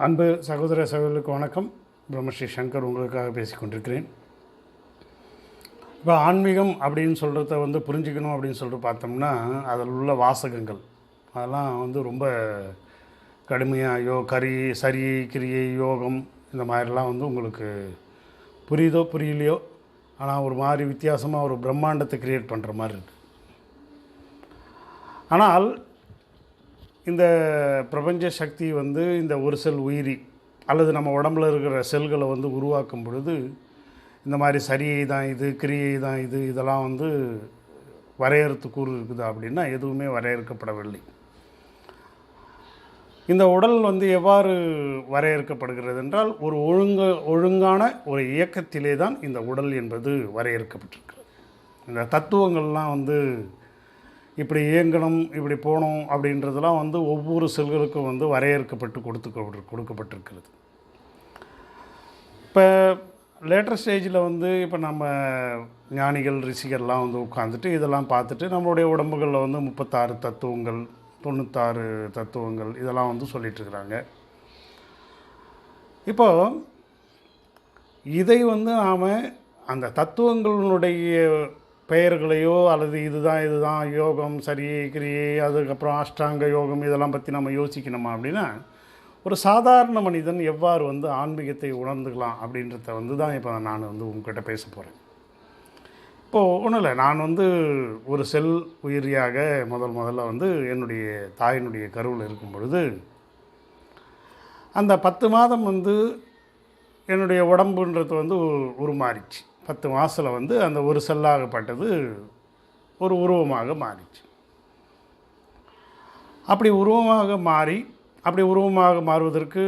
அன்பு சகோதர சகோதரர்களுக்கு வணக்கம். பிரம்மஸ்ரீ சங்கர் உங்களுக்காக பேசிக்கொண்டிருக்கிறேன் இப்போ ஆன்மீகம் அப்படின்னு சொல்கிறத வந்து புரிஞ்சுக்கணும் அப்படின்னு சொல்லிட்டு பார்த்தோம்னா அதில் உள்ள வாசகங்கள். அதெல்லாம் வந்து ரொம்ப கடுமையாக யோ கரி சரி கிரியை யோகம் இந்த மாதிரிலாம் வந்து உங்களுக்கு புரியுதோ புரியலையோ? ஆனால் ஒரு மாதிரி வித்தியாசமாக ஒரு பிரம்மாண்டத்தை க்ரியேட் பண்ணுற மாதிரி இருக்குது ஆனால் இந்த பிரபஞ்ச சக்தி வந்து இந்த ஒரு செல் உயிரி அல்லது நம்ம உடம்புல இருக்கிற செல்களை வந்து உருவாக்கும் பொழுது இந்த மாதிரி சரியை தான் இது கிரியை தான் இது இதெல்லாம் வந்து வரையறுத்து கூறு இருக்குதா அப்படின்னா எதுவுமே வரையறுக்கப்படவில்லை. இந்த உடல் வந்து எவ்வாறு வரையறுக்கப்படுகிறது என்றால் ஒரு ஒழுங்க ஒழுங்கான ஒரு இயக்கத்திலே தான் இந்த உடல் என்பது வரையறுக்கப்பட்டிருக்கிறது. இந்த தத்துவங்கள்லாம் வந்து இப்படி இயங்கணும் இப்படி போகணும் அப்படின்றதெல்லாம் வந்து ஒவ்வொரு செல்களுக்கும் வந்து வரையறுக்கப்பட்டு கொடுத்து கொடுக்கப்பட்டிருக்கிறது. இப்போ லேட்டர் ஸ்டேஜில் வந்து இப்போ நம்ம ஞானிகள் ரிஷிகள்லாம் வந்து உட்காந்துட்டு இதெல்லாம் பார்த்துட்டு நம்மளுடைய உடம்புகளில் வந்து முப்பத்தாறு தத்துவங்கள் தொண்ணூத்தாறு தத்துவங்கள் இதெல்லாம் வந்து சொல்லிகிட்ருக்குறாங்க இப்போ இதை வந்து நாம் அந்த தத்துவங்களுடைய பெயர்களையோ அல்லது இதுதான் இதுதான் யோகம் சரி கிரியை அதுக்கப்புறம் அஷ்டாங்க யோகம் இதெல்லாம் பற்றி நம்ம யோசிக்கணுமா அப்படின்னா ஒரு சாதாரண மனிதன் எவ்வாறு வந்து ஆன்மீகத்தை உணர்ந்துக்கலாம் அப்படின்றத வந்து தான் இப்போ நான் வந்து உங்ககிட்ட பேச போகிறேன் இப்போது ஒன்றும் இல்லை நான் வந்து ஒரு செல் உயிரியாக முதல் முதல்ல வந்து என்னுடைய தாயினுடைய கருவில் இருக்கும் பொழுது அந்த பத்து மாதம் வந்து என்னுடைய உடம்புன்றது வந்து உருமாறிச்சு. பத்து மாதத்தில் வந்து அந்த ஒரு செல்லாகப்பட்டது ஒரு உருவமாக மாறிச்சு. அப்படி உருவமாக மாறி அப்படி உருவமாக மாறுவதற்கு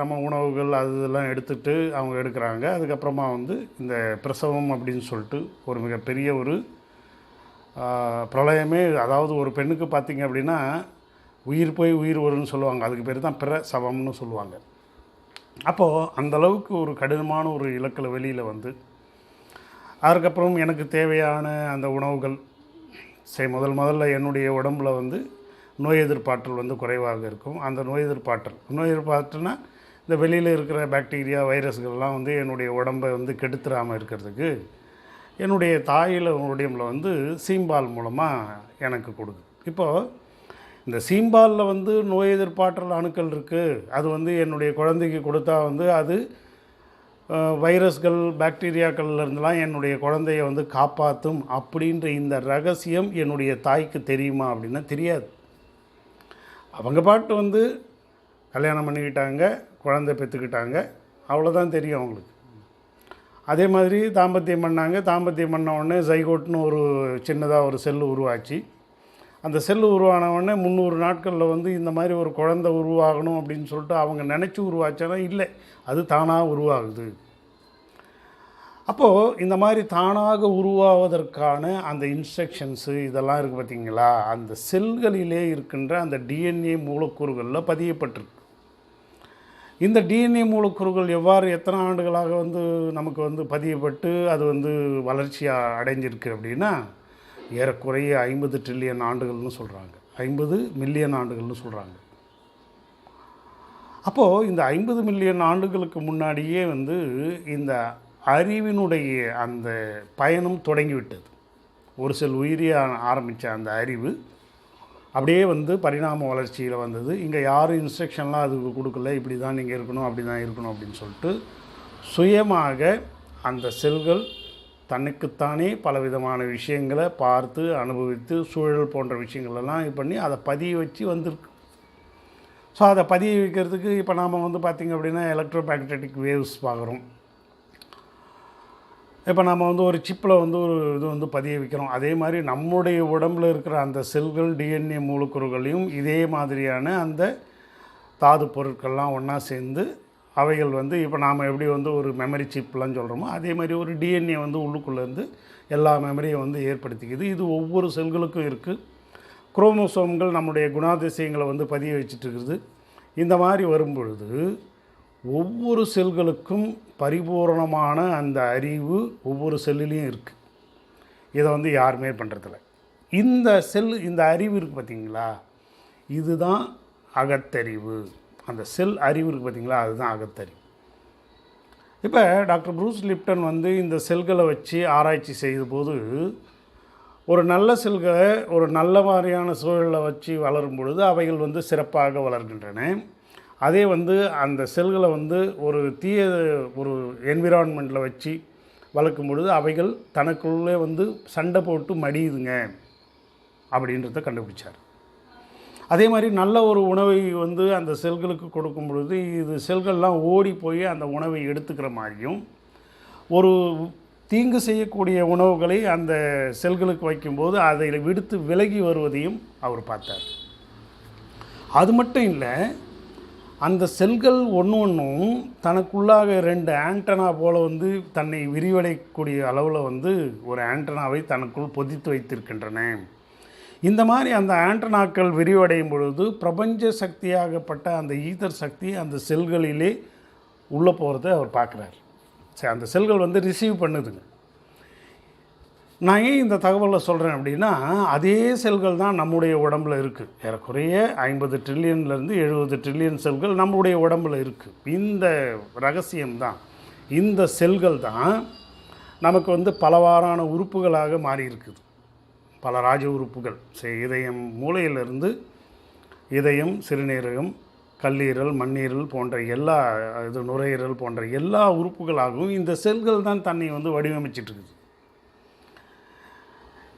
நம்ம உணவுகள் அது இதெல்லாம் எடுத்துகிட்டு அவங்க எடுக்கிறாங்க. அதுக்கப்புறமா வந்து இந்த பிரசவம் அப்படின்னு சொல்லிட்டு ஒரு மிகப்பெரிய ஒரு பிரளயமே. அதாவது ஒரு பெண்ணுக்கு பார்த்திங்க அப்படின்னா உயிர் போய் உயிர் வரும்னு சொல்லுவாங்க. அதுக்கு பேர் தான் பிரசவம்னு சொல்லுவாங்க. அப்போது அந்தளவுக்கு ஒரு கடினமான ஒரு இலக்கில் வெளியில் வந்து அதுக்கப்புறம் எனக்கு தேவையான அந்த உணவுகள். சரி முதல் முதல்ல என்னுடைய உடம்பில் வந்து நோய் எதிர்ப்பாற்றல் வந்து குறைவாக இருக்கும். அந்த நோய் எதிர்ப்பாற்றல் நோய் எதிர்ப்பாற்றல்னா இந்த வெளியில் இருக்கிற பாக்டீரியா வைரஸ்கள்லாம் வந்து என்னுடைய உடம்பை வந்து கெடுத்துடாமல் இருக்கிறதுக்கு என்னுடைய தாயில் உடம்புல வந்து சீம்பால் மூலமாக எனக்கு கொடுக்குது. இப்போது இந்த சீம்பாலில் வந்து நோய் எதிர்ப்பாற்றல் அணுக்கள் இருக்குது அது வந்து என்னுடைய குழந்தைக்கு கொடுத்தா வந்து அது வைரஸ்கள் பாக்டீரியாக்கள்லேருந்துலாம் என்னுடைய குழந்தைய வந்து காப்பாற்றும் அப்படின்ற இந்த ரகசியம் என்னுடைய தாய்க்கு தெரியுமா அப்படின்னா தெரியாது. அவங்க பாட்டு வந்து கல்யாணம் பண்ணிக்கிட்டாங்க குழந்தை பெற்றுக்கிட்டாங்க அவ்வளோதான் தெரியும் அவங்களுக்கு. அதே மாதிரி தாம்பத்தியம் பண்ணாங்க தாம்பத்தியம் பண்ண உடனே ஜைகோட்னு ஒரு சின்னதாக ஒரு செல்லு உருவாச்சு. அந்த செல்லு உருவானவொடனே முந்நூறு நாட்களில் வந்து இந்த மாதிரி ஒரு குழந்தை உருவாகணும் அப்படின்னு சொல்லிட்டு அவங்க நினச்சி உருவாச்சாலும் இல்லை. அது தானாக உருவாகுது. அப்போது இந்த மாதிரி தானாக உருவாவதற்கான அந்த இன்ஸ்ட்ரக்ஷன்ஸு இதெல்லாம் இருக்குது பார்த்திங்களா? அந்த செல்களிலே இருக்கின்ற அந்த டிஎன்ஏ மூலக்கூறுகளில் பதியப்பட்டிருக்கு. இந்த டிஎன்ஏ மூலக்கூறுகள் எவ்வாறு எத்தனை ஆண்டுகளாக வந்து நமக்கு வந்து பதியப்பட்டு அது வந்து வளர்ச்சியாக அடைஞ்சிருக்கு அப்படின்னா ஏறக்குறைய ஐம்பது ட்ரில்லியன் ஆண்டுகள்னு சொல்கிறாங்க ஐம்பது மில்லியன் ஆண்டுகள்னு சொல்கிறாங்க அப்போது இந்த ஐம்பது மில்லியன் ஆண்டுகளுக்கு முன்னாடியே வந்து இந்த அறிவினுடைய அந்த பயணம் தொடங்கிவிட்டது. ஒரு சில உயிரியாக ஆரம்பித்த அந்த அறிவு அப்படியே வந்து பரிணாம வளர்ச்சியில் வந்தது. இங்கே யாரும் இன்ஸ்ட்ரக்ஷன்லாம் அதுக்கு கொடுக்கல. இப்படி தான் நீங்கள் இருக்கணும் அப்படி தான் இருக்கணும் அப்படின்னு சொல்லிட்டு சுயமாக அந்த செல்கள் தன்னுக்குத்தானே பலவிதமான விஷயங்களை பார்த்து அனுபவித்து சூழல் போன்ற விஷயங்களெல்லாம் இது பண்ணி அதை பதிய வச்சு வந்திருக்கு. ஸோ அதை பதிய வைக்கிறதுக்கு இப்போ நாம் வந்து பார்த்திங்க அப்படின்னா எலக்ட்ரோ மேக்னட்டிக் வேவ்ஸ் பார்க்குறோம். இப்போ நம்ம வந்து ஒரு சிப்பில் வந்து ஒரு இது வந்து பதிய வைக்கிறோம். அதே மாதிரி நம்முடைய உடம்பில் இருக்கிற அந்த செல்கள் டிஎன்ஏ மூலக்கூறுகளையும் இதே மாதிரியான அந்த தாது பொருட்கள்லாம் ஒன்றா சேர்ந்து அவைகள் வந்து இப்போ நாம் எப்படி வந்து ஒரு மெமரி சிப்லாம் சொல்கிறோமோ அதே மாதிரி ஒரு டிஎன்ஏ வந்து உள்ளுக்குள்ளேருந்து எல்லா மெமரியும் வந்து ஏற்படுத்திக்குது. இது ஒவ்வொரு செல்களுக்கும் இருக்குது குரோமோசோம்கள் நம்முடைய குணாதிசயங்களை வந்து பதிய வச்சுட்டு இருக்குது இந்த மாதிரி வரும்பொழுது ஒவ்வொரு செல்களுக்கும் பரிபூரணமான அந்த அறிவு ஒவ்வொரு செல்லுலேயும் இருக்குது இதை வந்து யாருமே பண்ணுறதில்ல இந்த செல் இந்த அறிவு இருக்குது பார்த்தீங்களா இதுதான் அகத்தறிவு. அந்த செல் அறிவு இருக்குது பார்த்தீங்களா? அதுதான் அகத்தறிவு இப்போ டாக்டர் ப்ரூஸ் லிப்டன் வந்து இந்த செல்களை வச்சு ஆராய்ச்சி செய்த போது ஒரு நல்ல செல்களை ஒரு நல்ல மாதிரியான சூழலில் வச்சு வளரும் பொழுது அவைகள் வந்து சிறப்பாக வளர்கின்றன. அதே வந்து அந்த செல்களை வந்து ஒரு தீய ஒரு என்விரான்மெண்ட்டில் வச்சு வளர்க்கும் பொழுது அவைகள் தனக்குள்ளே வந்து சண்டை போட்டு மடியுதுங்க அப்படின்றத கண்டுபிடிச்சார். அதே மாதிரி நல்ல ஒரு உணவை வந்து அந்த செல்களுக்கு கொடுக்கும் பொழுது இது செல்கள்லாம் ஓடி போய் அந்த உணவை எடுத்துக்கிற மாதிரியும் ஒரு தீங்கு செய்யக்கூடிய உணவுகளை அந்த செல்களுக்கு வைக்கும்போது அதை விடுத்து விலகி வருவதையும் அவர் பார்த்தார். அது மட்டும் இல்லை அந்த செல்கள் ஒன்று ஒன்றும் தனக்குள்ளாக ரெண்டு ஆண்டனா போல் வந்து தன்னை விரிவடையக்கூடிய அளவில் வந்து ஒரு ஆண்டனாவை தனக்குள் பொதித்து வைத்திருக்கின்றன. இந்த மாதிரி அந்த ஆண்டனாக்கள் விரிவடையும் பொழுது பிரபஞ்ச சக்தியாகப்பட்ட அந்த ஈதர் சக்தி அந்த செல்களிலே உள்ளே போகிறத அவர் பார்க்குறாரு. சரி அந்த செல்கள் வந்து ரிசீவ் பண்ணுதுங்க. நான் ஏன் இந்த தகவலை சொல்கிறேன் அப்படின்னா அதே செல்கள் தான் நம்முடைய உடம்புல இருக்குது ஏறக்குறைய ஐம்பது ட்ரில்லியன்லேருந்து எழுபது ட்ரில்லியன் செல்கள் நம்முடைய உடம்பில் இருக்குது இந்த ரகசியம்தான் இந்த செல்கள் தான் நமக்கு வந்து பலவாறான உறுப்புகளாக மாறி இருக்குது. பல ராஜ உறுப்புகள். சரி இதயம் மூளையிலிருந்து இதயம் சிறுநீரகம் கல்லீரல் மண்ணீரல் போன்ற எல்லா இது நுரையீரல் போன்ற எல்லா உறுப்புகளாகவும் இந்த செல்கள் தான் தன்னை வந்து வடிவமைச்சிட்ருக்குது.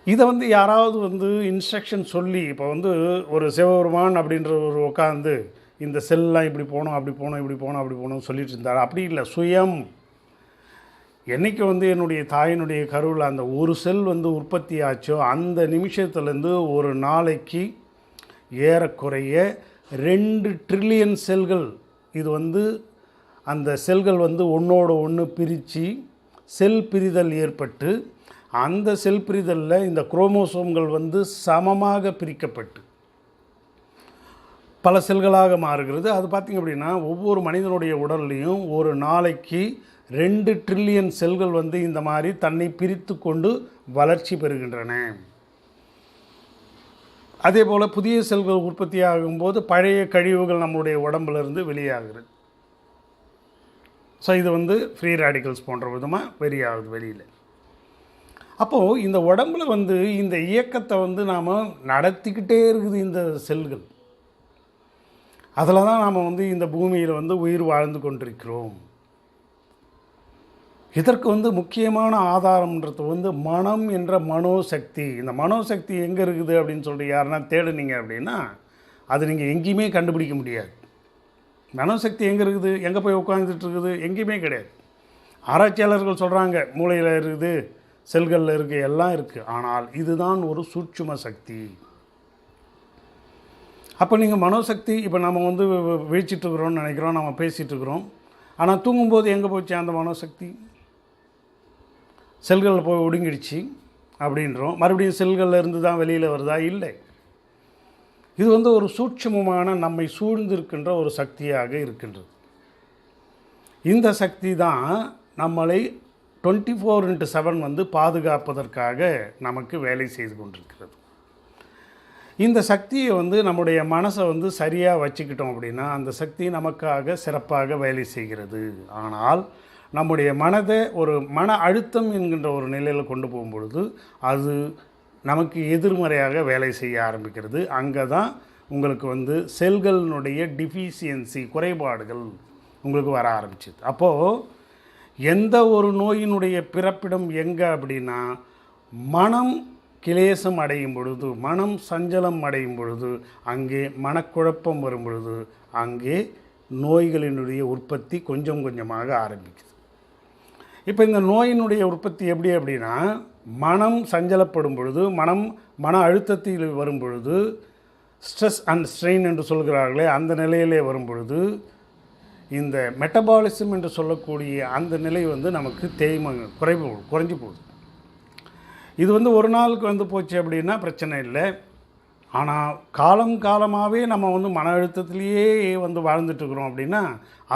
இதை வந்து யாராவது வந்து இன்ஸ்ட்ரக்ஷன் சொல்லி இப்போ வந்து ஒரு சிவபெருமான் அப்படின்ற ஒரு உட்காந்து இந்த செல்லாம் இப்படி போகணும் அப்படி போகணும் இப்படி போகணும் அப்படி போகணும்னு சொல்லிட்டு இருந்தார் அப்படி இல்லை. சுயம் என்னைக்கு வந்து என்னுடைய தாயினுடைய கருவில் அந்த ஒரு செல் வந்து உற்பத்தி ஆச்சோ அந்த நிமிஷத்துலேருந்து ஒரு நாளைக்கு ஏறக்குறைய ரெண்டு ட்ரில்லியன் செல்கள். இது வந்து அந்த செல்கள் வந்து ஒன்றோட ஒன்று பிரித்து செல் பிரிதல் ஏற்பட்டு அந்த செல் பிரிதலில் இந்த குரோமோசோம்கள் வந்து சமமாக பிரிக்கப்பட்டு. பல செல்களாக மாறுகிறது. அது பார்த்திங்க அப்படின்னா ஒவ்வொரு மனிதனுடைய உடல்லையும் ஒரு நாளைக்கு ரெண்டு ட்ரில்லியன் செல்கள் வந்து இந்த மாதிரி தன்னை பிரித்து கொண்டு வளர்ச்சி பெறுகின்றன. அதே போல் புதிய செல்கள் உற்பத்தி ஆகும்போது பழைய கழிவுகள் நம்முடைய உடம்புலேருந்து வெளியாகிறது. ஸோ இது வந்து ஃப்ரீ ரேடிக்கல்ஸ் போன்ற விதமாக வெளியாகுது வெளியில். அப்போது இந்த உடம்புல வந்து இந்த இயக்கத்தை வந்து நாம் நடத்திக்கிட்டே இருக்குது இந்த செல்கள். அதில் தான் நாம் வந்து இந்த பூமியில் வந்து உயிர் வாழ்ந்து கொண்டிருக்கிறோம். இதற்கு வந்து முக்கியமான ஆதாரம்ன்றது வந்து மனம் என்ற மனோசக்தி. இந்த மனோசக்தி எங்கே இருக்குது அப்படின்னு சொல்லிட்டு யாருன்னா தேடுனீங்க அப்படின்னா அது நீங்கள் எங்கேயுமே கண்டுபிடிக்க முடியாது. மனோசக்தி எங்கே இருக்குது? எங்கே போய் உட்காந்துட்டு இருக்குது? எங்கேயுமே கிடையாது. ஆராய்ச்சியாளர்கள் சொல்கிறாங்க மூளையில் இருக்குது செல்களில் இருக்குது எல்லாம் இருக்குது. ஆனால் இதுதான் ஒரு சூட்சும சக்தி. அப்போ நீங்கள் மனோசக்தி இப்போ நம்ம வந்து விழிச்சிட்ருக்குறோம்னு நினைக்கிறோம் நம்ம பேசிகிட்டு இருக்கிறோம் ஆனால் தூங்கும்போது எங்கே போச்சு அந்த மனோசக்தி? செல்களில் போய் ஒடுங்கிடுச்சு அப்படின்றோம். மறுபடியும் செல்களில் இருந்து தான் வெளியில் வருதா? இல்லை. இது வந்து ஒரு சூட்சமமான நம்மை சூழ்ந்திருக்கின்ற ஒரு சக்தியாக இருக்கின்றது. இந்த சக்தி தான் நம்மளை டுவெண்ட்டி ஃபோர் இன்ட்டு செவன் வந்து பாதுகாப்பதற்காக நமக்கு வேலை செய்து கொண்டிருக்கிறது. இந்த சக்தியை வந்து நம்முடைய மனசை வந்து சரியாக வச்சுக்கிட்டோம் அப்படின்னா அந்த சக்தி நமக்காக சிறப்பாக வேலை செய்கிறது. ஆனால் நம்முடைய மனதை ஒரு மன அழுத்தம் என்கின்ற ஒரு நிலையில் கொண்டு போகும்பொழுது அது நமக்கு எதிர்மறையாக வேலை செய்ய ஆரம்பிக்கிறது. அங்கே தான் உங்களுக்கு வந்து செல்களினுடைய டிஃபிஷியன்சி குறைபாடுகள் உங்களுக்கு வர ஆரம்பிச்சிது. அப்போது எந்த ஒரு நோயினுடைய பிறப்பிடம் எங்கே அப்படின்னா மனம் கிளேசம் அடையும் பொழுது மனம் சஞ்சலம் அடையும் பொழுது அங்கே மனக்குழப்பம் வரும் பொழுது அங்கே நோய்களினுடைய உற்பத்தி கொஞ்சம் கொஞ்சமாக ஆரம்பிக்குது. இப்போ இந்த நோயினுடைய உற்பத்தி எப்படி அப்படின்னா மனம் சஞ்சலப்படும் பொழுது மனம் மன அழுத்தத்தில் வரும் பொழுது ஸ்ட்ரெஸ் அண்ட் ஸ்ட்ரெயின் என்று சொல்கிறார்களே அந்த நிலையிலே வரும் பொழுது இந்த மெட்டபாலிசம் என்று சொல்லக்கூடிய அந்த நிலை வந்து நமக்கு தேய்ம குறைவு குறைஞ்சி போகுது. இது வந்து ஒரு நாளுக்கு வந்து போச்சு அப்படின்னா பிரச்சனை இல்லை. ஆனால் காலம் காலமாகவே நம்ம வந்து மன அழுத்தத்திலேயே வந்து வாழ்ந்துட்டுருக்குறோம் அப்படின்னா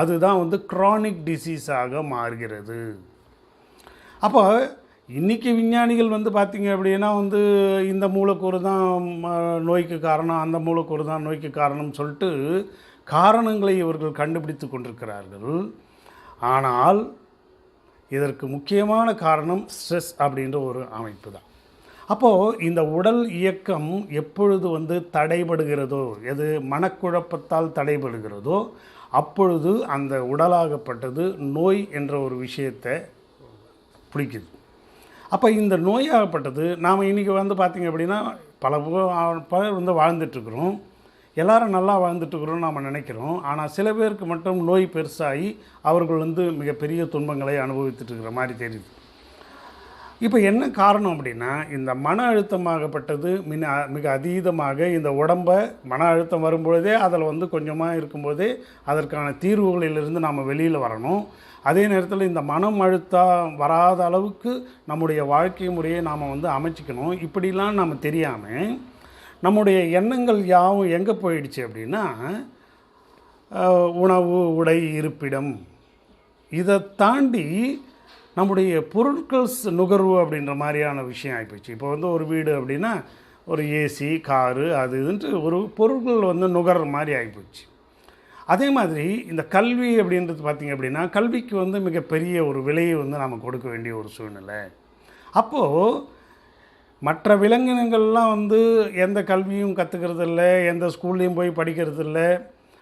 அதுதான் வந்து க்ரானிக் டிசீஸாக மாறுகிறது. அப்போ இன்றைக்கி விஞ்ஞானிகள் வந்து பார்த்திங்க அப்படின்னா வந்து இந்த மூலக்கூறு தான் நோய்க்கு காரணம் அந்த மூலக்கூறு தான் நோய்க்கு காரணம்னு சொல்லிட்டு காரணங்களை இவர்கள் கண்டுபிடித்து கொண்டிருக்கிறார்கள். ஆனால் இதற்கு முக்கியமான காரணம் ஸ்ட்ரெஸ் அப்படின்ற ஒரு அமைப்பு தான். அப்போது இந்த உடல் இயக்கம் எப்பொழுது வந்து தடைபடுகிறதோ எது மனக்குழப்பத்தால் தடைபடுகிறதோ அப்பொழுது அந்த உடலாகப்பட்டது நோய் என்ற ஒரு விஷயத்தை பிடிக்குது. அப்போ இந்த நோயாகப்பட்டது நாம் இன்றைக்கி வந்து பார்த்திங்க அப்படின்னா பல பலர் வந்து வாழ்ந்துட்டுருக்குறோம் எல்லாரும் நல்லா வாழ்ந்துட்டுருக்குறோம் நாம் நினைக்கிறோம். ஆனால் சில பேருக்கு மட்டும் நோய் பெருசாகி அவர்கள் வந்து மிகப்பெரிய துன்பங்களை அனுபவித்துட்டு இருக்கிற மாதிரி தெரியுது. இப்போ என்ன காரணம் அப்படின்னா இந்த மன அழுத்தமாகப்பட்டது மின் மிக அதீதமாக இந்த உடம்பை மன அழுத்தம் வரும்பொழுதே அதில் வந்து கொஞ்சமாக இருக்கும்போதே அதற்கான தீர்வுகளிலிருந்து நாம் வெளியில் வரணும். அதே நேரத்தில் இந்த மனம் அழுத்தம் வராத அளவுக்கு நம்முடைய வாழ்க்கை முறையை நாம் வந்து அமைச்சிக்கணும். இப்படிலாம் நம்ம தெரியாமல் நம்முடைய எண்ணங்கள் யாவும் எங்கே போயிடுச்சு அப்படின்னா உணவு உடை இருப்பிடம். இதை தாண்டி நம்முடைய பொருட்கள் நுகர்வு அப்படின்ற மாதிரியான விஷயம் ஆகிப்போச்சு இப்போ வந்து ஒரு வீடு அப்படின்னா ஒரு ஏசி காரு அது இதுன்ட்டு ஒரு பொருட்கள் வந்து நுகர்ற மாதிரி ஆகிப்போச்சு அதே மாதிரி இந்த கல்வி அப்படின்றது பார்த்திங்க அப்படின்னா கல்விக்கு வந்து மிகப்பெரிய ஒரு விலையை வந்து நாம் கொடுக்க வேண்டிய ஒரு சூழ்நிலை. அப்போது மற்ற விலங்கினங்கள்லாம் வந்து எந்த கல்வியும் கற்றுக்கிறதில்ல எந்த ஸ்கூல்லையும் போய் படிக்கிறதில்ல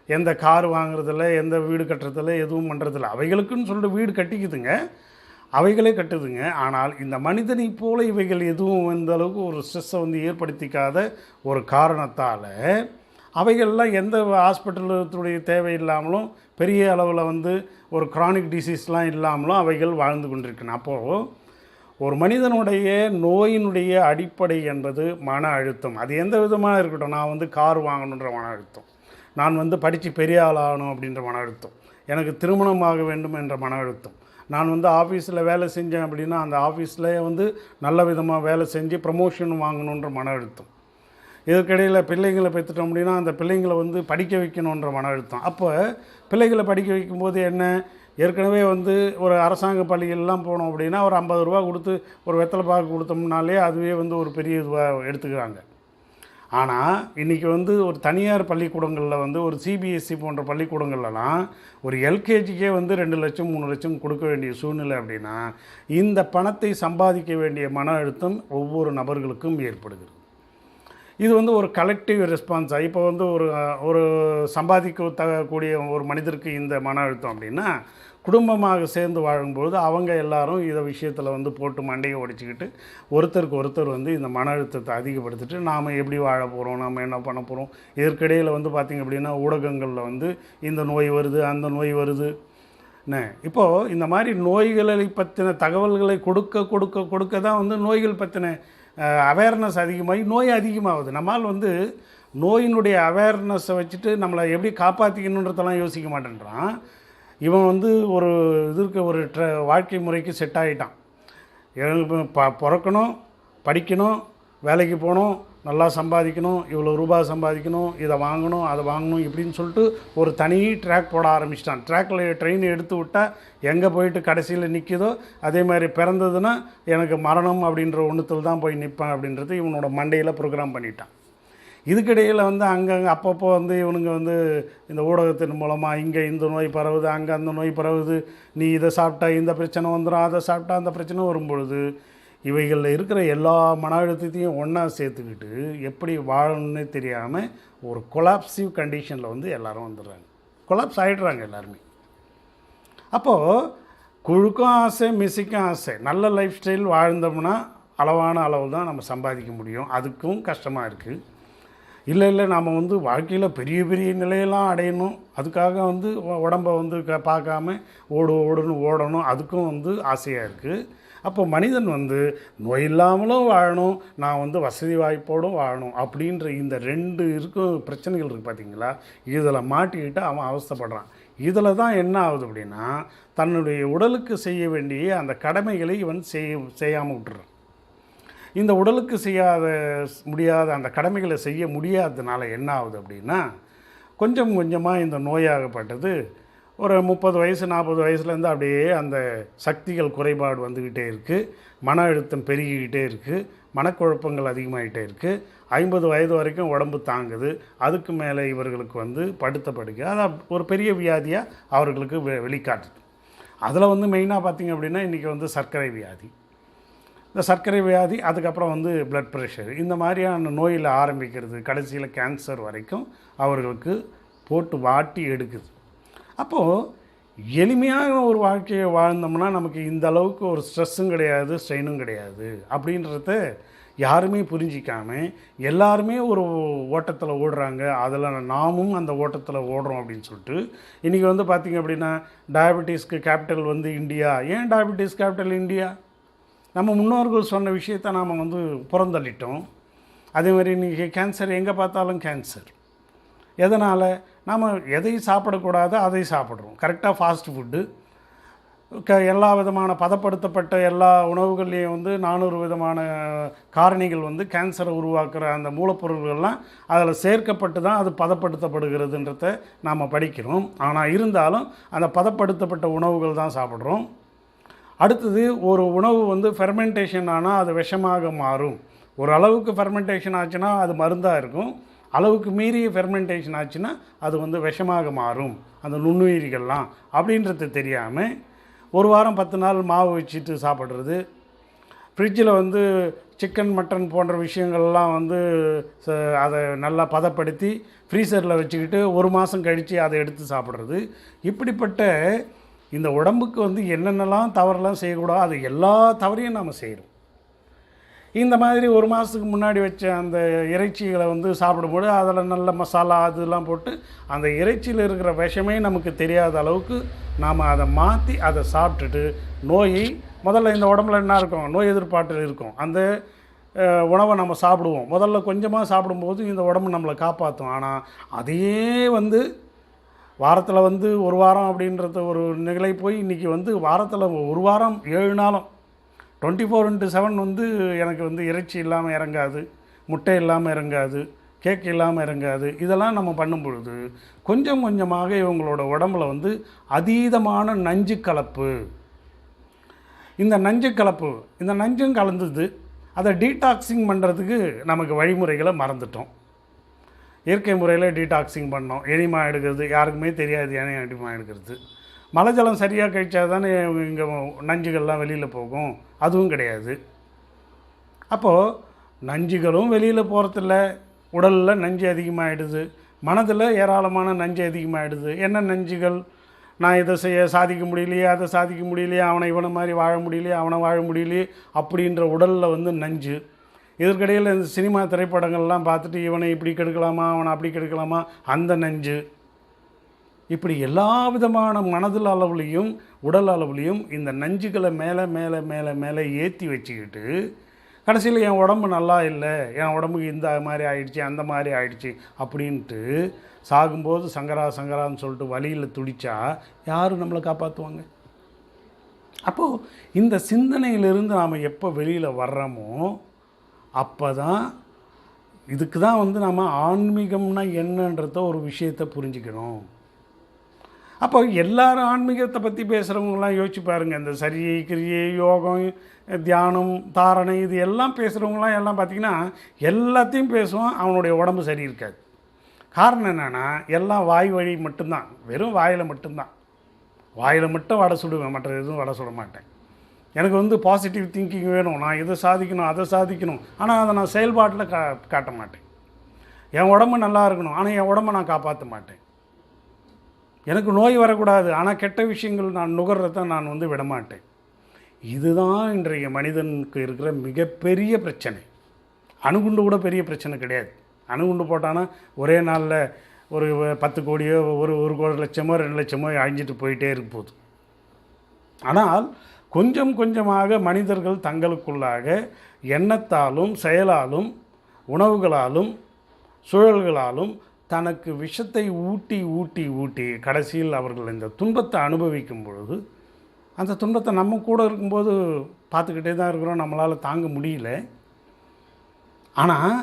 எந்த கார் வாங்குறதில்ல எந்த வீடு கட்டுறதில்ல எதுவும் பண்ணுறதில்ல அவைகளுக்குன்னு சொல்லிட்டு வீடு கட்டிக்குதுங்க. அவைகளே கட்டுதுங்க. ஆனால் இந்த மனிதனை போல இவைகள் எதுவும் இந்த அளவுக்கு ஒரு ஸ்ட்ரெஸ்ஸை வந்து ஏற்படுத்திக்காத ஒரு காரணத்தால் அவைகள்லாம் எந்த ஹாஸ்பிட்டலுடைய தேவை இல்லாமலும் பெரிய அளவில் வந்து ஒரு க்ரானிக் டிசீஸ்லாம் இல்லாமலும் அவைகள் வாழ்ந்து கொண்டிருக்கணும் அப்போது ஒரு மனிதனுடைய நோயினுடைய அடிப்படை என்பது மன அழுத்தம். அது எந்த விதமாக இருக்கட்டும் நான் வந்து கார் வாங்கணுன்ற மன அழுத்தம். நான் வந்து படித்து பெரிய ஆள் ஆகணும் அப்படின்ற மன அழுத்தம். எனக்கு திருமணம் ஆக வேண்டும் என்ற மன அழுத்தம். நான் வந்து ஆஃபீஸில் வேலை செஞ்சேன் அப்படின்னா அந்த ஆஃபீஸில் வந்து நல்ல விதமாக வேலை செஞ்சு ப்ரமோஷன் வாங்கணுன்ற மன அழுத்தம். இதற்கிடையில் பிள்ளைங்களை பெற்றுட்டோம் அப்படின்னா அந்த பிள்ளைங்களை வந்து படிக்க வைக்கணுன்ற மன அழுத்தம். அப்போ பிள்ளைகளை படிக்க வைக்கும்போது என்ன? ஏற்கனவே வந்து ஒரு அரசாங்க பள்ளிகள்லாம் போனோம் அப்படின்னா ஒரு ஐம்பது ரூபா கொடுத்து ஒரு வெத்தலை பாக்கு கொடுத்தோம்னாலே அதுவே வந்து ஒரு பெரிய இதுவாக எடுத்துக்கிறாங்க. ஆனால் இன்றைக்கி வந்து ஒரு தனியார் பள்ளிக்கூடங்களில் வந்து ஒரு சிபிஎஸ்சி போன்ற பள்ளிக்கூடங்கள்லாம் ஒரு எல்கேஜிக்கே வந்து ரெண்டு லட்சம் மூணு லட்சம் கொடுக்க வேண்டிய சூழ்நிலை அப்படின்னா இந்த பணத்தை சம்பாதிக்க வேண்டிய மன அழுத்தம் ஒவ்வொரு நபர்களுக்கும் ஏற்படுகிறது. இது வந்து ஒரு கலெக்டிவ் ரெஸ்பான்ஸாக இப்போ வந்து ஒரு ஒரு சம்பாதிக்க தகக்கூடிய ஒரு மனிதருக்கு இந்த மன அழுத்தம் அப்படின்னா குடும்பமாக சேர்ந்து வாழும்போது அவங்க எல்லாரும் இதை விஷயத்தில் வந்து போட்டு மண்டையை உடைச்சிக்கிட்டு ஒருத்தருக்கு ஒருத்தர் வந்து இந்த மன அழுத்தத்தை அதிகப்படுத்திட்டு நாம் எப்படி வாழ போகிறோம் நாம் என்ன பண்ண போகிறோம் இதற்கிடையில் வந்து பார்த்திங்க அப்படின்னா ஊடகங்களில் வந்து இந்த நோய் வருது அந்த நோய் வருது. என்ன? இப்போது இந்த மாதிரி நோய்களை பற்றின தகவல்களை கொடுக்க கொடுக்க கொடுக்க தான் வந்து நோய்கள் பற்றின அவேர்னஸ் அதிகமாகி நோய் அதிகமாகுது. நம்மால் வந்து நோயினுடைய அவேர்னஸை வச்சுட்டு நம்மளை எப்படி காப்பாற்றிக்கணுன்றதெல்லாம் யோசிக்க மாட்டேன்றான். இவன் வந்து ஒரு இதற்கு ஒரு ட்ர வாழ்க்கை முறைக்கு செட் ஆகிட்டான் ப பிறக்கணும் படிக்கணும் வேலைக்கு போகணும் நல்லா சம்பாதிக்கணும் இவ்வளோ ரூபாய் சம்பாதிக்கணும் இதை வாங்கணும் அதை வாங்கணும் இப்படின்னு சொல்லிட்டு ஒரு தனி ட்ராக் போட ஆரம்பிச்சிட்டான். ட்ராக்கில் ட்ரெயின் எடுத்து விட்டால் எங்கே போயிட்டு கடைசியில் நிற்கிதோ அதே மாதிரி பிறந்ததுன்னா எனக்கு மரணம் அப்படின்ற ஒன்றுத்தில் தான் போய் நிற்பேன் அப்படின்றது இவனோட மண்டையில் ப்ரோக்ராம் பண்ணிட்டான். இதுக்கிடையில் வந்து அங்கங்கே அப்பப்போ வந்து இவனுங்க வந்து இந்த ஊடகத்தின் மூலமாக இங்கே இந்த நோய் பரவுது அங்கே அந்த நோய் பரவுது நீ இதை சாப்பிட்டா இந்த பிரச்சனை வந்துடும் அதை சாப்பிட்டா அந்த பிரச்சனை வரும்பொழுது இவைகளில் இருக்கிற எல்லா மன அழுத்தத்தையும் ஒன்றா சேர்த்துக்கிட்டு எப்படி வாழணும்னே தெரியாமல் ஒரு கொலாப்சிவ் கண்டிஷனில் வந்து எல்லோரும் வந்துடுறாங்க. கொலாப்ஸ் ஆகிடுறாங்க எல்லாருமே. அப்போது குழுக்கும் ஆசை மிஸ்ஸுக்கும் ஆசை. நல்ல லைஃப் ஸ்டைல் வாழ்ந்தோம்னா அளவான அளவு தான் நம்ம சம்பாதிக்க முடியும். அதுக்கும் கஷ்டமாக இருக்குது இல்லை இல்லை நாம் வந்து வாழ்க்கையில் பெரிய பெரிய நிலையெல்லாம் அடையணும். அதுக்காக வந்து உடம்பை உடம்ப வந்து க பார்க்காம ஓடு ஓடுன்னு ஓடணும். அதுக்கும் வந்து ஆசையாக இருக்குது அப்போ மனிதன் வந்து நோய் இல்லாமலும் வாழணும் நான் வந்து வசதி வாய்ப்போடும் வாழணும் அப்படின்ற இந்த ரெண்டு இருக்கும் பிரச்சனைகள் இருக்குது பார்த்தீங்களா? இதில் மாட்டிக்கிட்டு அவன் அவஸ்தைப்படுறான். இதில் தான் என்ன ஆகுது அப்படின்னா தன்னுடைய உடலுக்கு செய்ய வேண்டிய அந்த கடமைகளை இவன் செய்ய செய்யாமல் விட்டுறான். இந்த உடலுக்கு செய்யாத முடியாத அந்த கடமைகளை செய்ய முடியாததுனால என்ன ஆகுது அப்படின்னா கொஞ்சம் கொஞ்சமாக இந்த நோயாகப்பட்டது ஒரு முப்பது வயசு நாற்பது வயசுலேருந்து அப்படியே அந்த சக்திகள் குறைபாடு வந்துக்கிட்டே இருக்குது மன அழுத்தம் பெருகிக்கிட்டே இருக்குது மனக்குழப்பங்கள் அதிகமாகிட்டே இருக்குது ஐம்பது வயது வரைக்கும் உடம்பு தாங்குது. அதுக்கு மேலே இவர்களுக்கு வந்து படுத்த படுக்க அது ஒரு பெரிய வியாதியாக அவர்களுக்கு வெ வெளிக்காட்டுது. அதில் வந்து மெயினாக பார்த்திங்க அப்படின்னா இன்றைக்கி வந்து சர்க்கரை வியாதி. இந்த சர்க்கரை வியாதி அதுக்கப்புறம் வந்து பிளட் ப்ரெஷர் இந்த மாதிரியான நோயில் ஆரம்பிக்கிறது கடைசியில் கேன்சர் வரைக்கும் அவர்களுக்கு போட்டு வாட்டி எடுக்குது. அப்போது எளிமையான ஒரு வாழ்க்கையை வாழ்ந்தோம்னா நமக்கு இந்த அளவுக்கு ஒரு ஸ்ட்ரெஸ்ஸும் கிடையாது ஸ்ட்ரெயினும் கிடையாது. அப்படின்றத யாருமே புரிஞ்சிக்காம எல்லாருமே ஒரு ஓட்டத்தில் ஓடுறாங்க. அதில் நாமும் அந்த ஓட்டத்தில் ஓடுறோம் அப்படின்னு சொல்லிட்டு இன்றைக்கி வந்து பார்த்திங்க அப்படின்னா டயபெட்டிஸ்க்கு கேபிட்டல் வந்து இந்தியா. ஏன் டயபெட்டிஸ் கேபிட்டல் இந்தியா? நம்ம முன்னோர்கள் சொன்ன விஷயத்தை நாம் வந்து புறந்தள்ளிட்டோம். அதே மாதிரி இன்றைக்கி கேன்சர் எங்கே பார்த்தாலும் கேன்சர் எதனால்? நாம் எதை சாப்பிடக்கூடாதோ அதை சாப்பிட்றோம். கரெக்டாக ஃபாஸ்ட் ஃபுட்டு க எல்லா விதமான பதப்படுத்தப்பட்ட எல்லா உணவுகள்லேயும் வந்து நானூறு விதமான காரணிகள் வந்து கேன்சரை உருவாக்குற அந்த மூலப்பொருள்கள்லாம் அதில் சேர்க்கப்பட்டு தான் அது பதப்படுத்தப்படுகிறதுன்றத நாம் படிக்கிறோம். ஆனால் இருந்தாலும் அந்த பதப்படுத்தப்பட்ட உணவுகள் தான் சாப்பிட்றோம். அடுத்தது ஒரு உணவு வந்து ஃபெர்மெண்டேஷன் ஆனால் அது விஷமாக மாறும். ஒரு அளவுக்கு ஃபெர்மெண்டேஷன் ஆச்சுன்னா அது மருந்தாக இருக்கும். அளவுக்கு மீறிய ஃபெர்மெண்டேஷன் ஆச்சுன்னா அது வந்து விஷமாக மாறும். அந்த நுண்ணுயிரிகள்லாம் அப்படின்றது தெரியாமல் ஒரு வாரம் பத்து நாள் மாவு வச்சுட்டு சாப்பிட்றது. ஃப்ரிட்ஜில் வந்து சிக்கன் மட்டன் போன்ற விஷயங்கள்லாம் வந்து ச- அதை நல்லா பதப்படுத்தி ஃப்ரீசரில் வச்சுக்கிட்டு ஒரு மாதம் கழித்து அதை எடுத்து சாப்பிட்றது. இப்படிப்பட்ட இந்த உடம்புக்கு வந்து என்னென்னலாம் தவறெல்லாம் செய்யக்கூடாது அது எல்லா தவறையும் நாம் செய்கிறோம் இந்த மாதிரி ஒரு மாதத்துக்கு முன்னாடி வச்ச அந்த இறைச்சிகளை வந்து சாப்பிடும்போது அதில் நல்ல மசாலா அதெல்லாம் போட்டு அந்த இறைச்சியில் இருக்கிற விஷமே நமக்கு தெரியாத அளவுக்கு நாம் அதை மாற்றி அதை சாப்பிட்டுட்டு நோயை முதல்ல இந்த உடம்புல என்ன இருக்கும்? நோய் எதிர்ப்பாற்றல் இருக்கும். அந்த உணவை நம்ம சாப்பிடுவோம். முதல்ல கொஞ்சமாக சாப்பிடும்போது இந்த உடம்பு நம்மளை காப்பாற்றும். ஆனால் அதையே வந்து வாரத்தில் வந்து ஒரு வாரம் அப்படின்றத ஒரு நிலை போய் இன்றைக்கி வந்து வாரத்தில் ஒரு வாரம் ஏழு நாளும் டுவெண்ட்டி ஃபோர் இன்ட்டு செவன் வந்து எனக்கு வந்து இறைச்சி இல்லாமல் இறங்காது முட்டை இல்லாமல் இறங்காது கேக் இல்லாமல் இறங்காது. இதெல்லாம் நம்ம பண்ணும் பொழுது கொஞ்சம் கொஞ்சமாக இவங்களோட உடம்புல வந்து அதீதமான நஞ்சு கலப்பு. இந்த நஞ்சு கலப்பு இந்த நஞ்சும் கலந்தது அதை டீடாக்சிங் பண்ணுறதுக்கு நமக்கு வழிமுறைகளை மறந்துட்டோம். இயற்கை முறையில் டீடாக்சிங் பண்ணோம். எனிமா எடுக்கிறது யாருக்குமே தெரியாது ஏன்னா எனிமா எடுக்கிறது. மழை ஜலம் சரியாக கழிச்சா தானே இங்கே நஞ்சுகள்லாம் வெளியில் போகும். அதுவும் கிடையாது. அப்போது நஞ்சுகளும் வெளியில் போகிறதில்ல உடலில் நஞ்சு அதிகமாகிடுது மனதில் ஏராளமான நஞ்சு அதிகமாகிடுது என்ன நஞ்சுகள்? நான் இதை செய்ய சாதிக்க முடியலையே அதை சாதிக்க முடியலையே அவனை இவனை மாதிரி வாழ முடியலையே அவனை வாழ முடியலையே அப்படின்ற உடலில் வந்து நஞ்சு. இதற்கிடையில் இந்த சினிமா திரைப்படங்கள்லாம் பார்த்துட்டு இவனை இப்படி கெடுக்கலாமா அவனை அப்படி கெடுக்கலாமா அந்த நஞ்சு. இப்படி எல்லா விதமான மனதில் அளவுலேயும் உடல் அளவுலேயும் இந்த நஞ்சுகளை மேலே மேலே மேலே மேலே ஏற்றி வச்சுக்கிட்டு கடைசியில் என் உடம்பு நல்லா இல்லை என் உடம்புக்கு இந்த மாதிரி ஆயிடுச்சு அந்த மாதிரி ஆயிடுச்சு அப்படின்ட்டு சாகும்போது சங்கரா சங்கரான்னு சொல்லிட்டு வழியில் துடித்தா யார் நம்மளை காப்பாற்றுவாங்க அப்போது இந்த சிந்தனையிலிருந்து நாம் எப்போ வெளியில் வர்றோமோ அப்போ தான் இதுக்கு தான் வந்து நாம் ஆன்மீகம்னா என்னன்றத ஒரு விஷயத்தை புரிஞ்சுக்கணும். அப்போ எல்லாரும் ஆன்மீகத்தை பற்றி பேசுகிறவங்களாம் யோசிச்சு பாருங்கள் இந்த சரியை கிரியை யோகம் தியானம் தாரணை இது எல்லாம் பேசுகிறவங்களாம் எல்லாம் பார்த்திங்கன்னா எல்லாத்தையும் பேசுவோம் அவனுடைய உடம்பு சரி இருக்காது. காரணம் என்னென்னா எல்லாம் வாய் வழி மட்டும்தான். வெறும் வாயில் மட்டும்தான். வாயில் மட்டும் வடை சுடுவேன் மற்ற எதுவும் வடை சுட மாட்டேன். எனக்கு வந்து பாசிட்டிவ் திங்கிங் வேணும். நான் இதை சாதிக்கணும் அதை சாதிக்கணும். ஆனால் அதை நான் செயல்பாட்டில் கா காட்ட மாட்டேன். என் உடம்பு நல்லா இருக்கணும். ஆனால் என் உடம்பை நான் காப்பாற்ற மாட்டேன். எனக்கு நோய் வரக்கூடாது ஆனால் கெட்ட விஷயங்கள் நான் நுகர்றதை நான் வந்து விடமாட்டேன். இதுதான் இன்றைய மனிதனுக்கு இருக்கிற மிகப்பெரிய பிரச்சனை. அணுகுண்டு கூட பெரிய பிரச்சனை கிடையாது. அணுகுண்டு போட்டானா ஒரே நாளில் ஒரு பத்து கோடியோ ஒரு ஒரு கோடி லட்சமோ ரெண்டு லட்சமோ அழிஞ்சிட்டு போயிட்டே இருக்க ஆனால் கொஞ்சம் கொஞ்சமாக மனிதர்கள் தங்களுக்குள்ளாக எண்ணத்தாலும் செயலாலும் உணவுகளாலும் சூழல்களாலும் தனக்கு விஷத்தை ஊட்டி ஊட்டி ஊட்டி கடைசியில் அவர்கள் இந்த துன்பத்தை அனுபவிக்கும் பொழுது அந்த துன்பத்தை நம்ம கூட இருக்கும்போது பார்த்துக்கிட்டே தான் இருக்கிறோம். நம்மளால் தாங்க முடியல. ஆனால்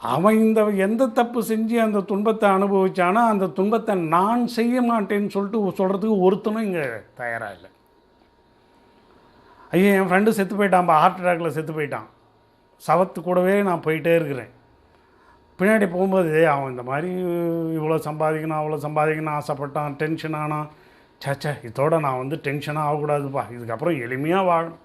அவன் இந்த எந்த தப்பு செஞ்சு அந்த துன்பத்தை அனுபவிச்சானோ அந்த துன்பத்தை நான் செய்ய மாட்டேன்னு சொல்லிட்டு சொல்கிறதுக்கு ஒருத்தனும் இங்கே தயாராக இல்லை. ஐயோ என் ஃப்ரெண்டு செத்து போயிட்டான் ஹார்ட் அட்டாக்கில் செத்து போயிட்டான். சவத்து கூடவே நான் போயிட்டே இருக்கிறேன். பின்னாடி போகும்போது அவன் இந்த மாதிரி இவ்வளோ சம்பாதிக்கணும் அவ்வளோ சம்பாதிக்கணும் ஆசைப்பட்டான் டென்ஷன் ஆனான் சேச்சே இதோட நான் வந்து டென்ஷனாக ஆகக்கூடாதுப்பா. இதுக்கப்புறம் எளிமையாக வாழணும்.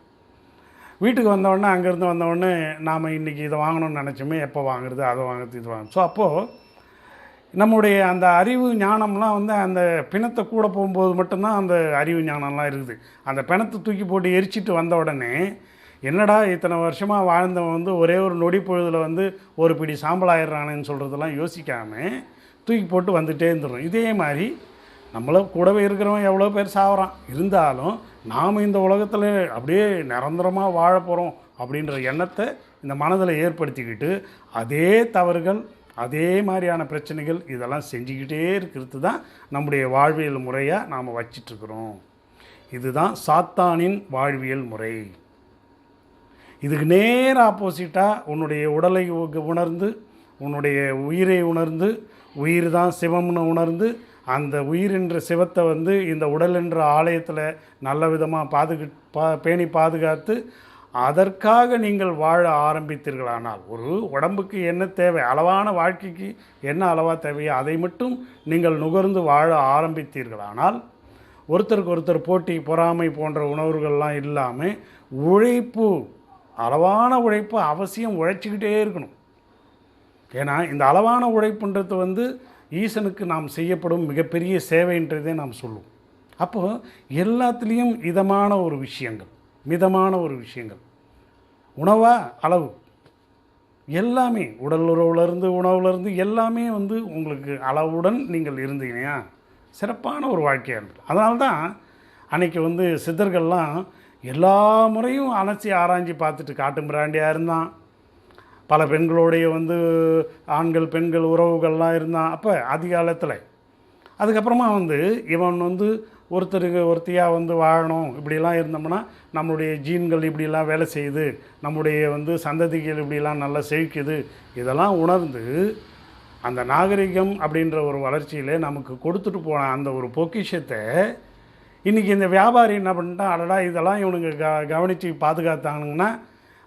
வீட்டுக்கு வந்தவொடனே அங்கேருந்து வந்தவொடனே நாம் இன்றைக்கி இதை வாங்கணும்னு நினச்சோமே எப்போ வாங்குறது அதை வாங்குறது இது வாங்க ஸோ அப்போது நம்முடைய அந்த அறிவு ஞானம்லாம் வந்து அந்த பிணத்தை கூட போகும்போது மட்டும்தான் அந்த அறிவு ஞானம்லாம் இருக்குது. அந்த பிணத்தை தூக்கி போட்டு எரிச்சிட்டு வந்த உடனே என்னடா இத்தனை வருஷமாக வாழ்ந்தவன் வந்து ஒரே ஒரு நொடி பொழுதில் வந்து ஒரு பிடி சாம்பலாயிடுறானேன்னு சொல்கிறதெல்லாம் யோசிக்காமல் தூக்கி போட்டு வந்துகிட்டே இருந்துடும் இதே மாதிரி நம்மளை கூடவே இருக்கிறவன் எவ்வளோ பேர் சாகுறான் இருந்தாலும் நாம் இந்த உலகத்தில் அப்படியே நிரந்தரமாக வாழ போகிறோம் அப்படின்ற எண்ணத்தை இந்த மனதில் ஏற்படுத்திக்கிட்டு அதே தவறுகள் அதே மாதிரியான பிரச்சனைகள் இதெல்லாம் செஞ்சுக்கிட்டே இருக்கிறது தான் நம்முடைய வாழ்வியல் முறையாக நாம் வச்சிட்ருக்குறோம். இதுதான் சாத்தானின் வாழ்வியல் முறை. இதுக்கு நேர் ஆப்போசிட்டாக உன்னுடைய உடலை உணர்ந்து உன்னுடைய உயிரை உணர்ந்து உயிர் தான் சிவம்னு உணர்ந்து அந்த உயிர் என்ற சிவத்தை வந்து இந்த உடல் என்ற ஆலயத்தில் நல்ல விதமாக பாதுகா பா பேணி பாதுகாத்து அதற்காக நீங்கள் வாழ ஆரம்பித்தீர்களானால் ஒரு உடம்புக்கு என்ன தேவை அளவான வாழ்க்கைக்கு என்ன அளவாக தேவையோ அதை மட்டும் நீங்கள் நுகர்ந்து வாழ ஆரம்பித்தீர்களானால் ஒருத்தருக்கு ஒருத்தர் போட்டி பொறாமை போன்ற உணர்வுகள்லாம் இல்லாமல் உழைப்பு அளவான உழைப்பு அவசியம் உழைச்சிக்கிட்டே இருக்கணும். ஏன்னா இந்த அளவான உழைப்புன்றது வந்து ஈசனுக்கு நாம் செய்யப்படும் மிகப்பெரிய சேவைன்றதே நாம் சொல்லுவோம். அப்போது எல்லாத்துலேயும் இதமான ஒரு விஷயங்கள் மிதமான ஒரு விஷயங்கள். உணவா அளவு. எல்லாமே உடல் உறவுலேருந்து உணவுலேருந்து எல்லாமே வந்து உங்களுக்கு அளவுடன் நீங்கள் இருந்தீங்கன்னா சிறப்பான ஒரு வாழ்க்கையாக இருந்தது. அதனால்தான் தான் வந்து சித்தர்கள்லாம் எல்லா முறையும் அலசி ஆராய்ஞ்சி பார்த்துட்டு காட்டு மிராண்டியாக இருந்தான். பல பெண்களோடைய வந்து ஆண்கள் பெண்கள் உறவுகள்லாம் இருந்தான். அப்போ அதிகாலத்தில். அதுக்கப்புறமா வந்து இவன் வந்து ஒருத்தருக்கு ஒருத்தையாக வந்து வாழணும். இப்படிலாம் இருந்தோம்னா நம்மளுடைய ஜீன்கள் இப்படிலாம் வேலை செய்யுது. நம்முடைய வந்து சந்ததிகள் இப்படிலாம் நல்லா செழிக்குது. இதெல்லாம் உணர்ந்து அந்த நாகரிகம் அப்படின்ற ஒரு வளர்ச்சியில் நமக்கு கொடுத்துட்டு போன அந்த ஒரு பொக்கிஷத்தை இன்றைக்கி இந்த வியாபாரி என்ன பண்ணிட்டான்? அடடா இதெல்லாம் இவனுங்க க கவனித்து பாதுகாத்தானுங்கன்னா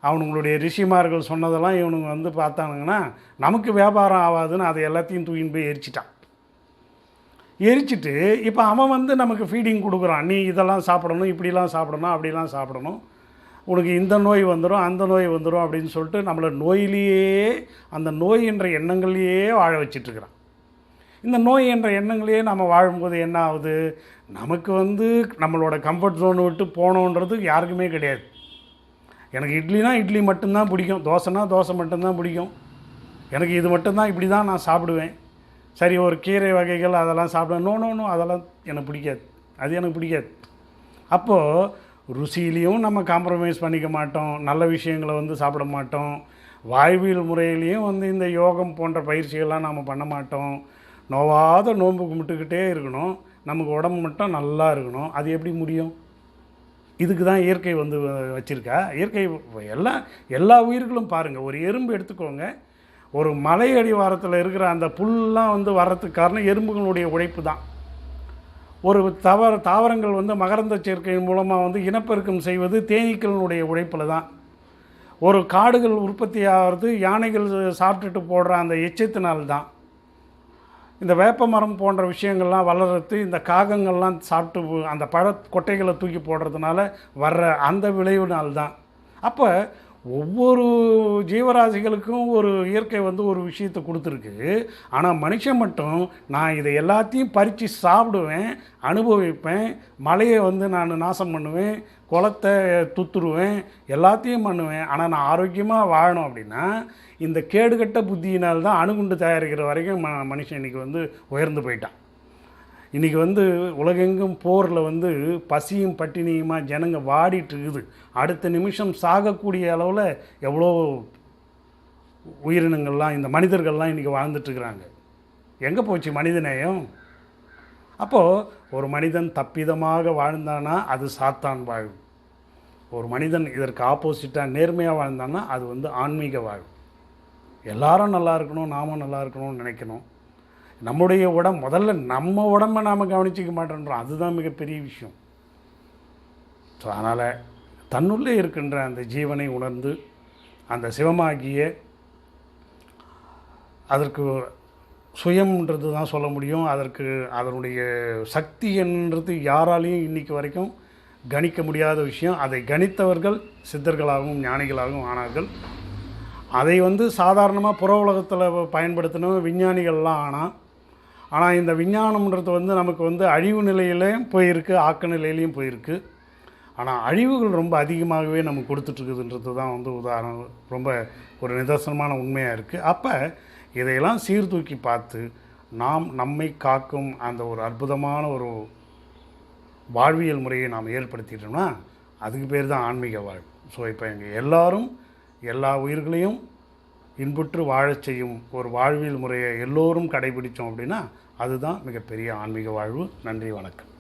அவனுங்களுடைய ரிஷிமார்கள் சொன்னதெல்லாம் இவனுங்க வந்து பார்த்தானுங்கன்னா நமக்கு வியாபாரம் ஆகாதுன்னு அதை எல்லாத்தையும் தூக்கின்னு போய் எரிச்சிட்டான். எரிச்சிட்டு இப்போ அவன் வந்து நமக்கு ஃபீடிங் கொடுக்குறான். நீ இதெல்லாம் சாப்பிடணும் இப்படிலாம் சாப்பிடணும் அப்படிலாம் சாப்பிடணும். உனக்கு இந்த நோய் வந்துடும் அந்த நோய் வந்துடும் அப்படின்னு சொல்லிட்டு நம்மளை நோயிலேயே அந்த நோயின்ற எண்ணங்கள்லேயே வாழ வச்சிட்ருக்கிறான் இந்த நோய் என்ற எண்ணங்களையே நம்ம வாழும்போது என்ன ஆகுது? நமக்கு வந்து நம்மளோட கம்ஃபர்ட் ஜோன் விட்டு போகணுன்றது யாருக்குமே கிடையாது. எனக்கு இட்லினா இட்லி மட்டும்தான் பிடிக்கும். தோசைனா தோசை மட்டும்தான் பிடிக்கும். எனக்கு இது மட்டும்தான் இப்படி தான் நான் சாப்பிடுவேன். சரி ஒரு கீரை வகைகள் அதெல்லாம் சாப்பிடுவேன். நோ நோ நோ அதெல்லாம் எனக்கு பிடிக்காது. அது எனக்கு பிடிக்காது. அப்போது ருசியிலையும் நம்ம காம்ப்ரமைஸ் பண்ணிக்க மாட்டோம். நல்ல விஷயங்களை வந்து சாப்பிட மாட்டோம். வாழ்வியல் முறையிலையும் வந்து இந்த யோகம் போன்ற பயிற்சிகள்லாம் நாம் பண்ண மாட்டோம். நோவாத நோன்பு கும்பிட்டுக்கிட்டே இருக்கணும். நமக்கு உடம்பு மட்டும் நல்லா இருக்கணும். அது எப்படி முடியும்? இதுக்கு தான் இயற்கை வந்து வ- இயற்கை எல்லா எல்லா உயிர்களும் பாருங்கள் ஒரு எறும்பு எடுத்துக்கோங்க. ஒரு மலை அடிவாரத்தில் இருக்கிற அந்த புல்லாம் வந்து வர்றதுக்கு காரணம் எறும்புகளுடைய உழைப்பு தான். ஒரு தவற தாவரங்கள் வந்து மகரந்த சேர்க்கையின் மூலமாக வந்து இனப்பெருக்கம் செய்வது தேனீக்களினுடைய உழைப்பில் தான். ஒரு காடுகள் உற்பத்தி ஆகிறது யானைகள் சாப்பிட்டுட்டு போடுற அந்த எச்சத்தினால் தான். இந்த வேப்ப மரம் போன்ற விஷயங்கள்லாம் வளர்றது இந்த காகங்கள்லாம் சாப்பிட்டு அந்த பழ கொட்டைகளை தூக்கி போடுறதுனால வர்ற அந்த விளைவுனால் தான் அப்போ ஒவ்வொரு ஜீவராசிகளுக்கும் ஒரு இயற்கை வந்து ஒரு விஷயத்தை கொடுத்துருக்கு. ஆனால் மனுஷன் மட்டும் நான் இதை எல்லாத்தையும் பறித்து சாப்பிடுவேன் அனுபவிப்பேன் மலையை வந்து நான் நாசம் பண்ணுவேன் குளத்தை துத்துருவேன் எல்லாத்தையும் பண்ணுவேன். ஆனால் நான் ஆரோக்கியமாக வாழணும் அப்படின்னா இந்த கேடுகட்ட புத்தியினால் தான் அணுகுண்டு தயாரிக்கிற வரைக்கும் ம மனுஷன் இன்றைக்கி வந்து உயர்ந்து போயிட்டான். இன்றைக்கி வந்து உலகெங்கும் போரில் வந்து பசியும் பட்டினியுமா ஜனங்க வாடிட்டு இருக்குது அடுத்த நிமிஷம் சாகக்கூடிய அளவில் எவ்வளோ உயிரினங்கள்லாம் இந்த மனிதர்கள்லாம் இன்றைக்கி வாழ்ந்துட்டுருக்குறாங்க. எங்கே போச்சு மனிதநேயம் அப்போது ஒரு மனிதன் தப்பிதமாக வாழ்ந்தானா அது சாத்தான் வாழ்வு. ஒரு மனிதன் இதற்கு ஆப்போசிட்டாக நேர்மையாக வாழ்ந்தான்னா அது வந்து ஆன்மீக வாழ்வு. எல்லாரும் நல்லா இருக்கணும் நாமும் நல்லா இருக்கணும்னு நினைக்கணும். நம்முடைய உடம்பு முதல்ல நம்ம உடம்பை நாம் கவனிச்சிக்க மாட்டேன்றோம். அதுதான் மிகப்பெரிய விஷயம். ஸோ அதனால் தன்னுள்ளே இருக்கின்ற அந்த ஜீவனை உணர்ந்து அந்த சிவமாகிய அதற்கு சுயம்ன்றது தான் சொல்ல முடியும். அதற்கு அதனுடைய சக்தி என்றது யாராலையும் இன்னைக்கு வரைக்கும் கணிக்க முடியாத விஷயம். அதை கணித்தவர்கள் சித்தர்களாகவும் ஞானிகளாகவும் ஆனார்கள். அதை வந்து சாதாரணமாக புற உலகத்தில் பயன்படுத்தின விஞ்ஞானிகள்லாம் ஆனால் ஆனால் இந்த விஞ்ஞானம்ன்றது வந்து நமக்கு வந்து அழிவு நிலையிலையும் போயிருக்கு ஆக்க நிலையிலையும் போயிருக்கு. ஆனால் அழிவுகள் ரொம்ப அதிகமாகவே நமக்கு கொடுத்துட்ருக்குதுன்றது தான் வந்து உதாரணம். ரொம்ப ஒரு நிதர்சனமான உண்மையாக இருக்குது அப்போ இதையெல்லாம் சீர்தூக்கி பார்த்து நாம் நம்மை காக்கும் அந்த ஒரு அற்புதமான ஒரு வாழ்வியல் முறையை நாம் ஏற்படுத்திட்டோம்னா அதுக்கு பேர் தான் ஆன்மீக வாழ்வு. ஸோ இப்போ எங்கள் எல்லோரும் எல்லா உயிர்களையும் இன்புற்று வாழச் செய்யும் ஒரு வாழ்வியல் முறையை எல்லோரும் கடைபிடித்தோம் அப்படின்னா அதுதான் மிகப்பெரிய ஆன்மீக வாழ்வு. நன்றி வணக்கம்.